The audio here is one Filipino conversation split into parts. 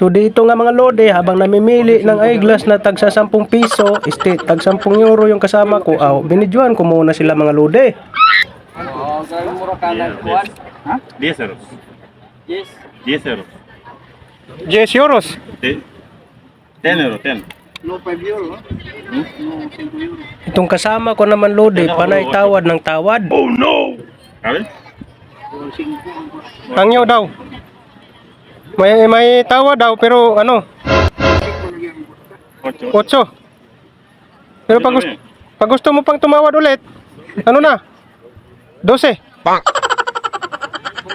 So dito nga mga lode, habang namimili ng eyeglass na tagsa 10 piso, este tag 10 euro yung kasama ko, aw, binidyohan ko muna sila mga lode. Oh, gawin mo ka ng kuwan. Ha? 10 euros. Yes. 10 euros. 10 euros. Te- 10 euro, 10. No 5 euro. Hmm? No 5 euro. Itong kasama ko naman lode, panay tawad ng tawad. Ver. No 5. Hangyo daw. May may tawad daw pero ano, 8. 8. Pero pag, gus- pag gusto mo pang tumawad ulit, ano na? 12.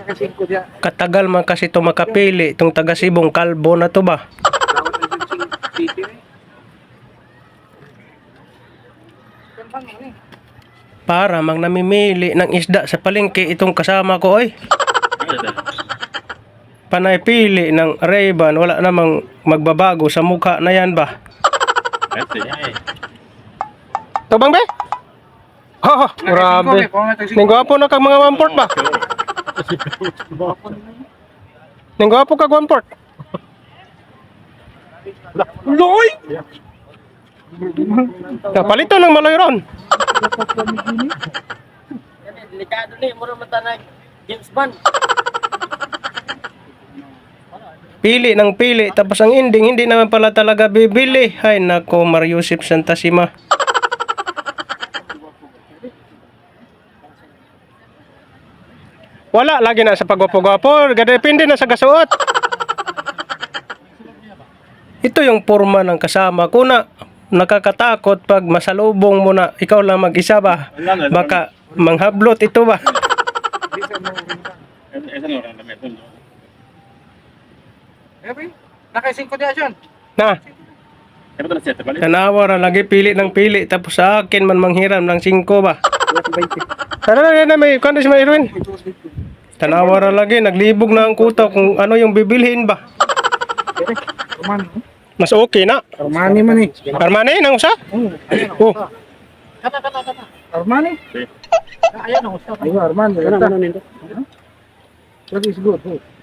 Kasi 5 dia. Katagal man kasi ito makapili, itong taga Sibong Kalbo na to ba? Dapat na yung 5 city. Kantang ini. Para mang namimili ng isda sa palengke itong kasama ko oy. Panay pili ng Ray-Ban, wala namang magbabago sa mukha na yan ba? To bang be? Oh, grabe. Ningwapo na kag mga wamport ba? Ningwapo kag wamport. Loy! Napalito ng maloy ron. Delikado ni mura mata na James Bond. Pili ng pili tapos ang ending hindi naman pala talaga bibili. Hay nako Mario Yusip Santa Sima. Wala lagi na sa pagwapo-gwapo, depende na sa kasuot. Ito yung forma ng kasama ko na nakakatakot pag masalubong mo na ikaw lang mag-isa ba? Baka manghablot ito ba? Esa no, la meto. no. Eh, Nakay 5 dia John. Na, tanawa ra lagi pili ng pili tapos sa akin man manghiram ng 5 ba? Tara na na may kando si Mayroon. Tanawa ra lagi naglibog na ang kuta kung ano yung bibilhin ba. Mas okay na. Armani man eh. Armani nang usa? Oh, Kata kata kata. Armani. Sí. Ayan ang usap. Ayun Armani. Ano ano? That is good. Oh.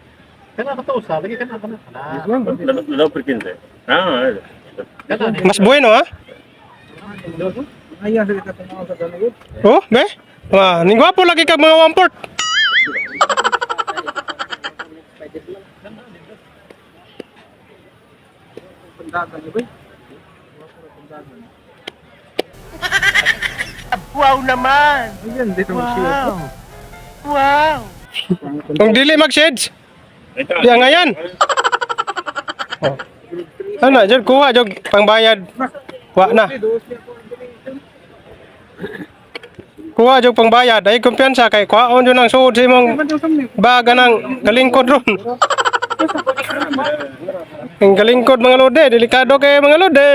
Kana ka to usa, lagi kana kana. Yes, ma'am. Lo lo doy por 15. Ah, mas bueno ha? Ayan sa katanaw sa kanagod. Oh, be? Wah, ning gwapo lagi kag mga wamport. Pandagan ni bay. Wow naman. Ayan dito mo siya. Wow. Kung dili mag-shades, Está. Yang ngayon. Oh. Ano, jud kuha jud pangbayad. Wa na. Kuha jud pangbayad. Ay kumpiyansa kay kuhaon jud ang suod sa imong baga ng kalingkod ron. Ang kalingkod mga lode, delikado kayo mga lode.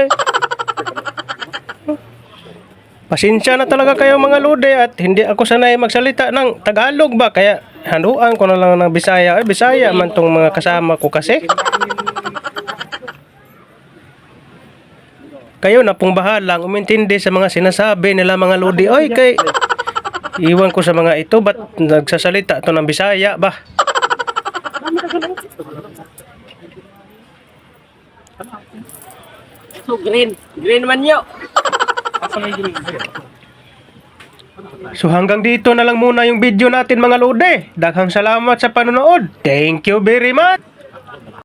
Pasensya na talaga kayo mga lode at hindi ako sanay magsalita ng Tagalog ba kaya handuan ko na lang ng Bisaya. Ay Bisaya man tong mga kasama ko kasi. Kayo na pong bahalang umintindi sa mga sinasabi nila mga lodi. Oy kay iwan ko sa mga ito ba't nagsasalita to ng Bisaya ba? So green. Green man yo. So hanggang dito na lang muna yung video natin mga lode. Daghang salamat sa panonood. Thank you very much.